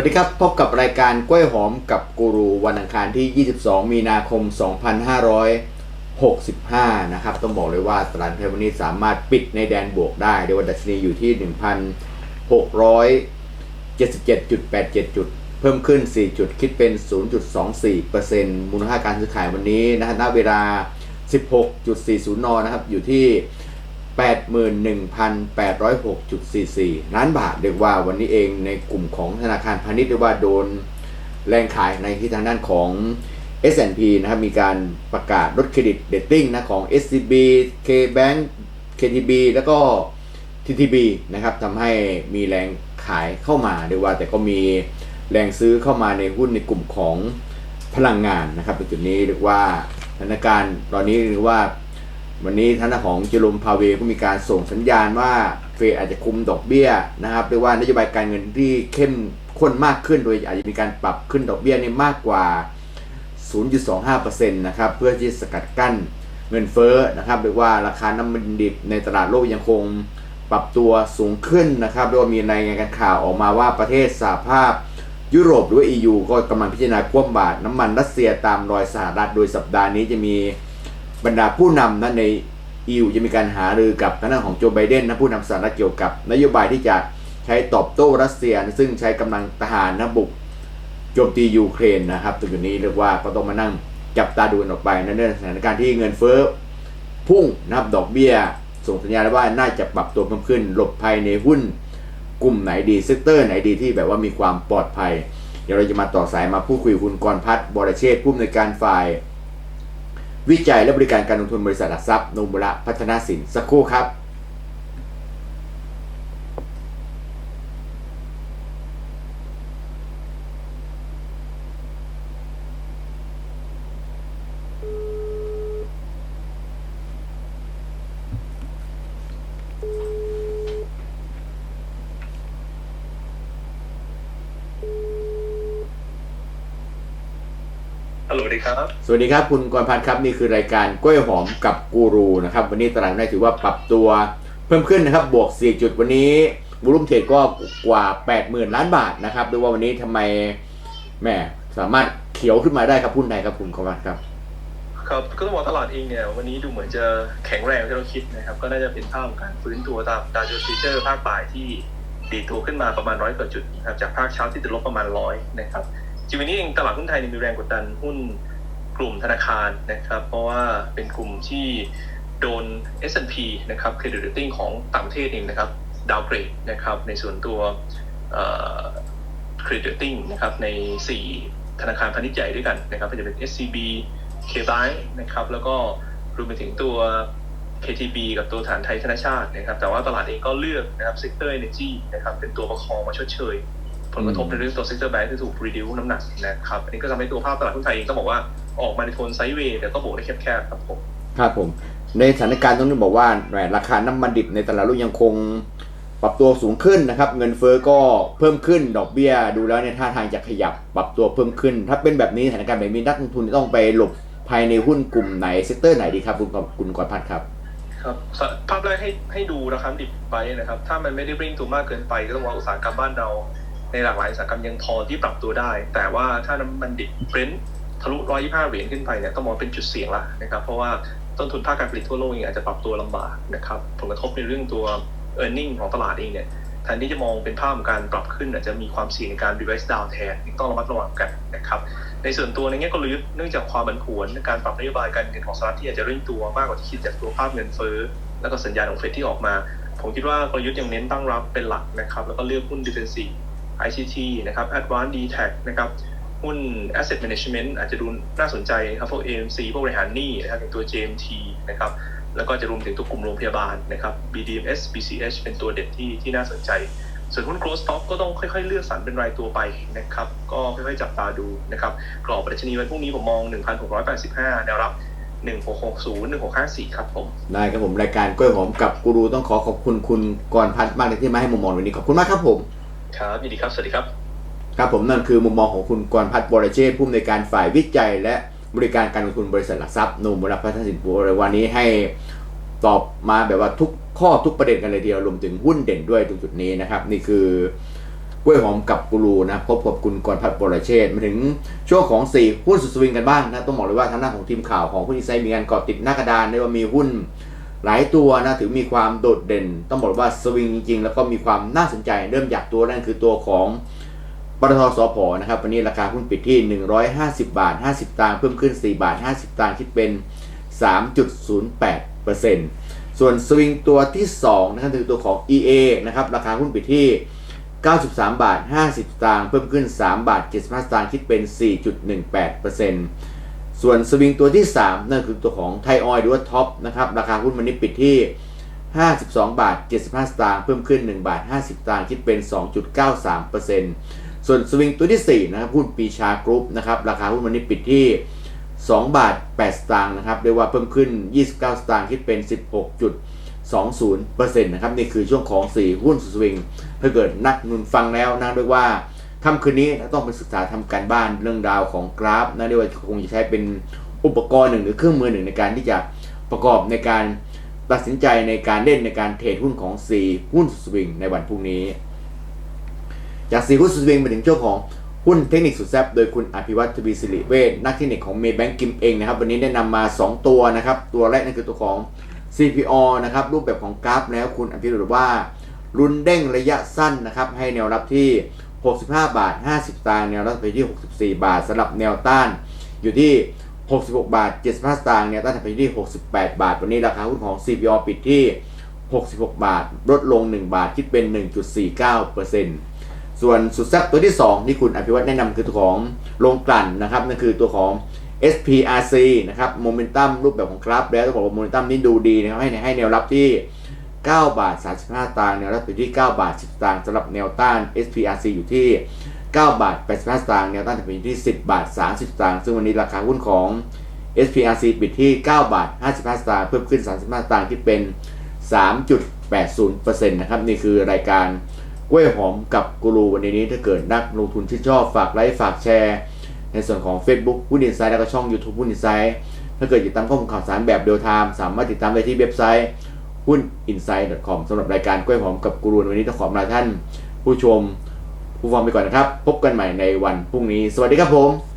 วัสดีครับ พบกับรายการกล้วยหอมกับกูรูวันอังคารที่ 22 มีนาคม 2565 นะครับ ต้องบอกเลยว่าตลาดไทยวันนี้สามารถปิดในแดนบวกได้โดยว่าดัชนีอยู่ที่ 1,677.87 จุด เพิ่มขึ้น 4 จุดคิดเป็น 0.24%มูลค่าการซื้อขายวันนี้นะฮะณเวลา 16.40 น นะครับ อยู่ที่ 81,806.44 ล้านบาทเรียกว่าวันนี้เองในกลุ่มของธนาคารพาณิชย์เรียกว่าโดนแรงขายในที่ทางด้านของ S&P นะครับมีการประกาศลดเครดิตเดตติ้งนะของ SCB KBank KTB แล้วก็ TTB นะครับทำให้มีแรงขายเข้ามาเรียกว่าแต่ก็มีแรงซื้อเข้ามาในหุ้นในกลุ่มของพลังงานนะครับในจุดนี้เรียกว่าสถานการณ์ตอนนี้เรียกว่า วันนี้ท่านของจอร์โรมพาเวก็มีการส่งสัญญาณว่าเฟดอาจจะคุมดอกเบี้ยนะครับเรียกว่านโยบายการเงินที่เข้มข้นมากขึ้นโดยอาจจะมีการปรับขึ้นดอกเบี้ยนี่มากกว่า 0.25%นะครับเพื่อที่สกัดกั้นเงินเฟ้อนะครับเรียกว่าราคาน้ำมันดิบในตลาดโลกยังคงปรับตัวสูงขึ้นนะครับเรียมีรายงานการข่าวออกมาว่าประเทศสหภาพยุโรปหรือว่า EU ก็กำลังพิจารณาคว่ำบาตรน้ำมันรัสเซียตามรอยสหรัฐโดยสัปดาห์นี้จะมี บรรดาผู้นำนั้นใน EU จะมีการหารือกับทางด้านของโจไบเดนนะผู้นำสหรัฐเกี่ยวกับ นโยบายที่จะใช้ตอบโต้รัสเซีย ซึ่งใช้กำลังทหารนะบุกโจมตียูเครนนะครับตรงนี้เรียกว่าก็ต้องมานั่งจับตาดูกันออกไปนั่นเองสถานการณ์ที่เงินเฟ้อพุ่งนะครับดอกเบี้ย ส่งสัญญาณว่าน่าจะปรับตัวเพิ่มขึ้น หลบภัยในหุ้น กลุ่มไหนดีเซกเตอร์ไหนดีที่แบบว่ามีความปลอดภัย เดี๋ยวเราจะมาต่อสายมาพูดคุยคุณกรพัฒน์บรเชษผู้อำนวยการฝ่าย วิจัยและบริการการลงทุนบริษัทหลักทรัพย์นุระพัฒนาสินสักครู่ครับ ฮัลโหลดีครับ สวัสดีครับ คุณกรพัฒน์ครับ นี่คือรายการกล้วยหอมกับกูรูนะครับ วันนี้ตลาดหุ้นไทยถือว่าปรับตัวเพิ่มขึ้นนะครับ บวก 4 จุดวันนี้บูรุมเทรดก็กว่า 80,000 ล้านบาทนะครับดูว่าวันนี้ทำไมแหมสามารถเขียวขึ้นมาได้ครับหุ้นไทยครับคุณกรพัฒน์ครับ ครับก็ต้องบอกตลาดเองเนี่ย วันนี้ดูเหมือนจะแข็งแรงที่เราคิดนะครับ ก็น่าจะเป็นภาพของการฟื้นตัวตามดาวโจนส์ฟิวเจอร์ภาคบ่ายที่ดีดตัวขึ้นมาประมาณร้อยกว่าจุดนะครับจากภาคเช้าที่ติดลบประมาณร้อยนะครับ จริงวันนี้เองตลาดหุ้นไทยเนี่ยมีแรงกดดันหุ้นกลุ่มธนาคารนะครับ เพราะว่าเป็นกลุ่มที่โดน S&P นะครับเครดิตติ้งของต่างประเทศเองนะครับดาวเกรดนะครับ ในส่วนตัวเครดิตติ้งนะครับ ใน 4 ธนาคารพาณิชย์ใหญ่ด้วยกันนะครับก็จะเป็น SCB KBank นะครับ แล้วก็รวมไปถึงตัว KTB กับตัวฐานไทยธนาชาตินะครับ แต่ว่าตลาดเองก็เลือกนะครับ Sector Energy นะครับ เป็นตัวประคองมาชดเชย ผลกระทบในเรื่องตัว Sector Bank ที่ถูก reduce น้ำหนักนะครับอันนี้ก็ทำให้ตัวภาพตลาดหุ้นไทยเองต้องบอกว่าออกมาในโทนไซด์เวย์แต่ก็บวกได้แคบๆครับผมครับผม ในสถานการณ์ตรงนี้บอกว่าแหมราคาน้ำมันดิบในตลาดโลกยังคงปรับตัวสูงขึ้นนะครับ เงินเฟ้อก็เพิ่มขึ้นดอกเบี้ย ดูแล้วเนี่ยท่าทางจะขยับปรับตัวเพิ่มขึ้น ถ้าเป็นแบบนี้สถานการณ์แบบนี้นักลงทุนต้องไปหลบภายในหุ้นกลุ่มไหนเซกเตอร์ไหนดีครับคุณกรคุณกรพัฒน์ครับครับสภาพแรกให้ให้ดูราคาดิบไปนะครับ ถ้ามันไม่ได้ริ่งตัวมากเกินไปก็ต้องว่าอุตสาหกรรมบ้านเรา ในหลากหลายอุตสาหกรรมยังพอที่ปรับตัวได้ แต่ว่าถ้าน้ำมันดิบเบรนท์ทะลุ 125 เหรียญขึ้นไปเนี่ยต้องมองเป็นจุดเสี่ยงละนะครับเพราะว่าต้นทุนภาคการผลิตทั่วโลกเองอาจจะปรับตัวลำบากนะครับผลกระทบในเรื่องตัว e a r n i n g ของตลาดเองเนี่ยแทนที่จะมองเป็นภาพของการปรับขึ้นอาจจะมีความเสี่ยงในการ reverse down แทนต้องระมัดระวังกันนะครับในส่วนตัวในแง่กลยุทธ์เนื่องจากความผันผวนในการปรับนโยบายการเงินของสหรัฐที่อาจจะเร่งตัวมากกว่าที่คิดจากตัวภาพเงินเฟ้อแล้วก็สัญญาณของเฟดที่ออกมา ผมคิดว่ากลยุทธ์ยังเน้นตั้งรับเป็นหลักนะครับแล้วก็เลือกหุ้น defensive ICT นะครับ Advanced D-Tech นะครับหุ้น Asset Management อาจจะดูน่าสนใจครับพวก AMC พวกบริหารหนี้นะครับอย่างตัว JMT นะครับแล้วก็จะรวมถึงตัวกลุ่มโรงพยาบาลนะครับ BDMs BCH เป็นตัวเด็ดที่ที่น่าสนใจ ส่วนหุ้น growth stock ก็ต้องค่อยๆ เลือกสรรเป็นรายตัวไปนะครับ ก็ค่อยๆ จับตาดูนะครับ กรอบปัชนีวันพรุ่งนี้ผมมอง 1,685แนวรับ1660 1654 ครับผม ได้ครับผม รายการกล้วยหอมกับกูรูต้องขอขอบคุณคุณกรพัฒน์มากเลยที่มาให้มุมมองวันนี้ขอบคุณมากครับผม ครับยินดีครับ สวัสดีครับ ครับผมนั่นคือมุมมองของคุณกรพัฒน์บรเชษผู้อำนวยการฝ่ายวิจัย และบริการการลงทุนบริษัทหลักทรัพย์นุมรพัฒนสินปัววันนี้ให้ตอบมาแบบว่าทุกข้อทุกประเด็นกันเลยเดียวรวมถึงหุ้นเด่นด้วยตรงจุดนี้นะครับ นี่คือกล้วยหอมกับกูรูนะพบกับคุณกรพัฒน์ปรเชษมาถึงช่วงของ4หุ้นสุดสวิงกันบ้างนะต้องบอกเลยว่าทางหน้าของทีมข่าวของหุ้นอิไซมีการเกาะติดหน้ากระดานได้ว่ามีหุ้น หลายตัวนะถือมีความโดดเด่น ต้องบอกว่าสวิงจริงๆ แล้วก็มีความน่าสนใจเริ่มจากตัวนั่นคือตัวของปตทสพนะครับ วันนี้ราคาหุ้นปิดที่ 150 บาท 50ตางค์เพิ่มขึ้น 4 บาท 50ตางค์คิดเป็น 3.08%ส่วนสวิงตัวที่2นะครับคือตัวของ EA นะครับราคาหุ้นปิดที่ 93 บาท 50ตางค์เพิ่มขึ้น 3 บาท75สตางค์คิดเป็น 4.18% ส่วนสวิงตัวที่ 3 นั่นคือตัวของไทยออยหรือว่าท็อปนะครับราคาหุ้นวันนี้ปิดที่ 52 บาท 75 สตางค์เพิ่มขึ้น 1 บาท 50 สตางค์คิดเป็น 2.93%ส่วนสวิงตัวที่ 4 นะครับหุ้นปีชากรุ๊ปนะครับราคาหุ้นวันนี้ปิดที่ 2 บาท 8 สตางค์นะครับเรียกว่าเพิ่มขึ้น 29 สตางค์คิดเป็น 16.20%นะครับนี่คือช่วงของ 4 หุ้นสวิงถ้าเกิดนักนุนฟังแล้วนะด้วยว่า ค่ำคืนนี้ต้องไปศึกษาทำการบ้านเรื่องราวของกราฟนะเรียกว่าคงจะใช้เป็นอุปกรณ์หนึ่งหรือเครื่องมือหนึ่งในการที่จะประกอบในการตัดสินใจในการเล่นในการเทรดหุ้นของ4หุ้นสุสวิงในวันพรุ่งนี้ จากสีหุ้นสุสวิงมาถึงช่วงของหุ้นเทคนิคสุดแซ่บโดยคุณอภิวัตทวีสิริเวชนักเทคนิคของเมย์แบงกิมเองนะครับ วันนี้ได้นำมา 2 ตัวนะครับ ตัวแรกนั่นคือตัวของ CPO นะครับ รูปแบบของกราฟแล้วคุณอภิวัตบอกว่า รุนเด้งระยะสั้นนะครับ ให้แนวรับที่ 65 บาท 50สตางค์แนวรับไปที่ 64 บาทสำหรับแนวต้านอยู่ที่ 66 บาท 75สตางค์แนวต้านไปที่ 68 บาท วันนี้ราคาหุ้นของ CPO ปิดที่ 66 บาท ลดลง 1 บาทคิดเป็น 1.49%ส่วนสุดแซ่บตัวที่ 2 ที่คุณอภิวัตแนะนำคือตัวของโรงกลั่นนะครับนั่นคือตัวของ SPRC นะครับโมเมนตัมรูปแบบของกราฟแล้วต้องบอกว่าโมเมนตัมนี่ดูดีนะครับให้ให้แนวรับที่ 9 บาท 35ตางค์แนวรับอยู่ที่ 9 บาท 10ตางค์สำหรับแนวต้าน SPRC อยู่ที่ 9 บาท 85ตางค์แนวต้านอยู่ที่ 10 บาท 30ตางค์ซึ่งวันนี้ราคาหุ้นของ SPRC ปิดที่ 9 บาท 55ตางค์เพิ่มขึ้น 35ตางค์ที่เป็น 3.80%นะครับนี่คือรายการกล้วยหอมกับกูรูวันนี้ถ้าเกิดนักลงทุนที่ชอบฝากไลค์ฝากแชร์ ในส่วนของ Facebook หุ้นอินไซด์แล้วก็ช่อง YouTube หุ้นอินไซด์ถ้าเกิดติดตามข้อมูลข่าวสารแบบเรียลไทม์สามารถติดตามได้ที่เว็บไซต์ หุ้น i n s i d e c o m สำหรับรายการกล้วยหอมกับกูรูวันนี้ต้องขอลาท่าน ผู้ชมผู้ฟังไปก่อนนะครับ พบกันใหม่ในวันพรุ่งนี้ สวัสดีครับผม